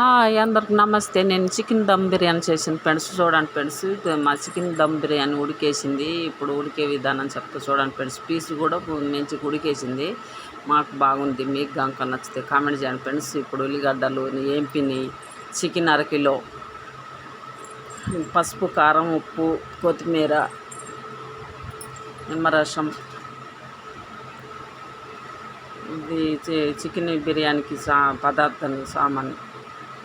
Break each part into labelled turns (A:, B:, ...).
A: Hi అందరికి నమస్తే. నేను చికెన్ దమ్ బిర్యానీ చేసిన ఫ్రెండ్స్. చూడండి ఫ్రెండ్స్ మా చికెన్ దమ్ బిర్యానీ ఉడికేసింది. ఇప్పుడు ఉడికే విధానం చెప్తా చూడండి ఫ్రెండ్స్. పీస్ కూడా మంచి ఉడికేసింది. మాకు బాగుంది. మీకు గంక నచ్చితే కామెంట్ చేయండి ఫ్రెండ్స్. ఇప్పుడు ఉల్లిగడ్డలు ఏంపిని చికెన్ అరకిలో పసుపు కారం ఉప్పు కొత్తిమీర నిమ్మరసం. ఇది చి- చికెన్ బిర్యానీకి సా పదార్థం సామాన్.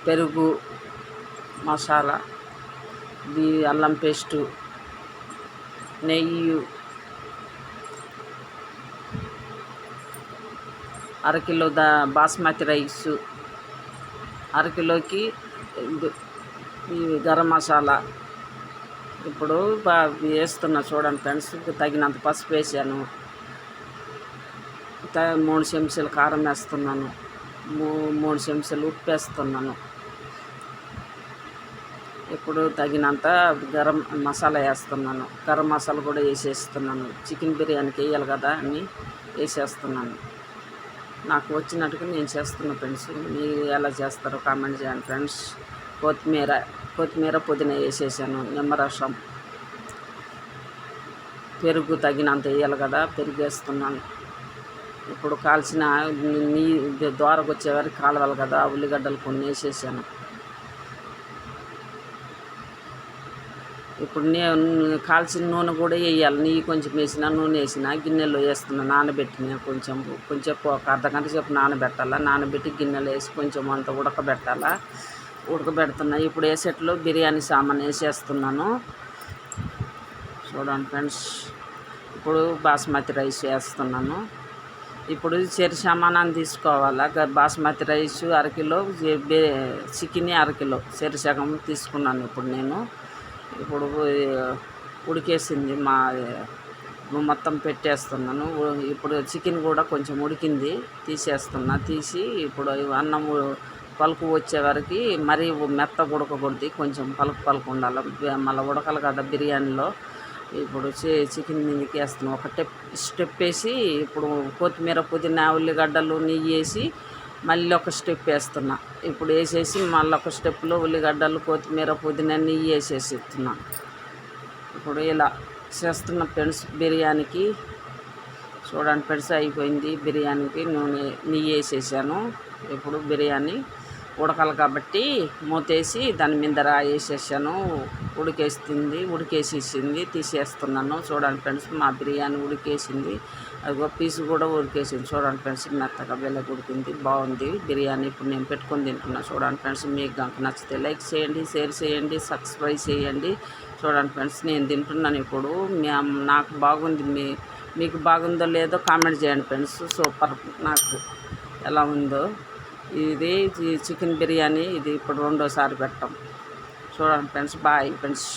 A: పెరుగు మసాలా ఇది అల్లం పేస్టు నెయ్యి అరకిలో దా బాస్మతి రైస్ అరకిలోకి ఇది ఈ గరం మసాలా. ఇప్పుడు బా వేస్తున్నా చూడండి ఫ్రెండ్స్ తగినంత పసుపు వేసాను. త- మూడు చెంచాలు కారం వేస్తున్నాను. మూ మూడు చెంచాలు ఉప్పు వేస్తున్నాను. ఇప్పుడు తగినంత గరం మసాలా వేస్తున్నాను. గరం మసాలా కూడా వేసేస్తున్నాను. చికెన్ బిర్యానీకి వేయాలి కదా అని వేసేస్తున్నాను. నాకు వచ్చినట్టుగా నేను చేస్తున్న ఫ్రెండ్స్. మీరు ఎలా చేస్తారో కామెంట్ చేయండి ఫ్రెండ్స్. కొత్తిమీర కొత్తిమీర పుదీనా వేసేసాను. నిమ్మరసం. పెరుగు తగినంత వేయాలి కదా పెరుగు వేస్తున్నాను ఇప్పుడు కాల్చిన నీ ద్వారకు వచ్చేవారికి కాలవాలి కదా ఉల్లిగడ్డలు కొన్ని వేసేసాను. ఇప్పుడు నేను కాల్చిన నూనె కూడా వేయాలి. నెయ్యి కొంచెం వేసిన నూనె వేసిన గిన్నెలో వేస్తున్నా నానబెట్టిన కొంచెం కొంచెం ఒక అర్ధగంట సేపు నానబెట్టాలా? నానబెట్టి గిన్నెలో వేసి కొంచెం అంత ఉడకబెట్టాలా? ఉడకబెడుతున్నా. ఇప్పుడు వేసేట్లో బిర్యానీ సామాన్ వేసేస్తున్నాను. చూడండి ఫ్రెండ్స్. ఇప్పుడు బాస్మతి రైస్ వేస్తున్నాను. ఇప్పుడు చెరి సామానాన్ని తీసుకోవాలా? బాస్మతి రైస్ అరకిలో చికెన్ అరకిలో చెరి సగం తీసుకున్నాను ఇప్పుడు నేను. ఇప్పుడు ఉడికేసింది మా మొత్తం పెట్టేస్తున్నాను. ఇప్పుడు చికెన్ కూడా కొంచెం ఉడికింది తీసేస్తున్నా. తీసి ఇప్పుడు అన్నం పలుకు వచ్చే వరకు మరీ మెత్త ఉడకకూడదు కొంచెం పలుకు పలుకు ఉండాలి. మళ్ళీ ఉడకాలి కదా బిర్యానీలో. ఇప్పుడు చికెన్ మీదకి వేస్తున్నాం. ఒక స్టెప్ స్టెప్ వేసి ఇప్పుడు కొత్తిమీర పుదీనా ఉల్లిగడ్డలు నెయ్యి వేసి మళ్ళీ ఒక స్టెప్ వేస్తున్నా. ఇప్పుడు వేసేసి మళ్ళీ ఒక స్టెప్లో ఉల్లిగడ్డలు కొత్తిమీర పుదీనా నెయ్యి వేసేసి ఇస్తున్నా ఇప్పుడు ఇలా చేస్తున్న ఫ్రెండ్స్ బిర్యానీకి చూడండి ఫ్రెండ్స్ అయిపోయింది బిర్యానీకి నూనె నెయ్యి వేసేసాను. ఇప్పుడు బిర్యానీ ఉడకాలి కాబట్టి మూతేసి దాని మీద రాయేసేసాను. ఉడికేస్తుంది ఉడికేసేసింది తీసేస్తున్నాను. చూడండి ఫ్రెండ్స్ మా బిర్యానీ ఉడికేసింది. అదిగో పీసు కూడా ఉడికేసింది. చూడండి ఫ్రెండ్స్ మెత్తగా బెల్లగా ఉడికింది. బాగుంది బిర్యానీ. ఇప్పుడు నేను పెట్టుకొని తింటున్నాను చూడండి ఫ్రెండ్స్ మీకు కనుక నచ్చితే లైక్ చేయండి షేర్ చేయండి సబ్స్క్రైబ్ చేయండి. చూడండి ఫ్రెండ్స్ నేను తింటున్నాను ఇప్పుడు. మీ- నాకు బాగుంది. మీ మీకు బాగుందో లేదో కామెంట్ చేయండి ఫ్రెండ్స్. సూపర్. నాకు ఎలా ఉందో. ఇది చికెన్ బిర్యానీ ఇది ఇప్పుడు రెండోసారి పెట్టాం. చూడండి ఫ్రెండ్స్ బాయ్ ఫ్రెండ్స్.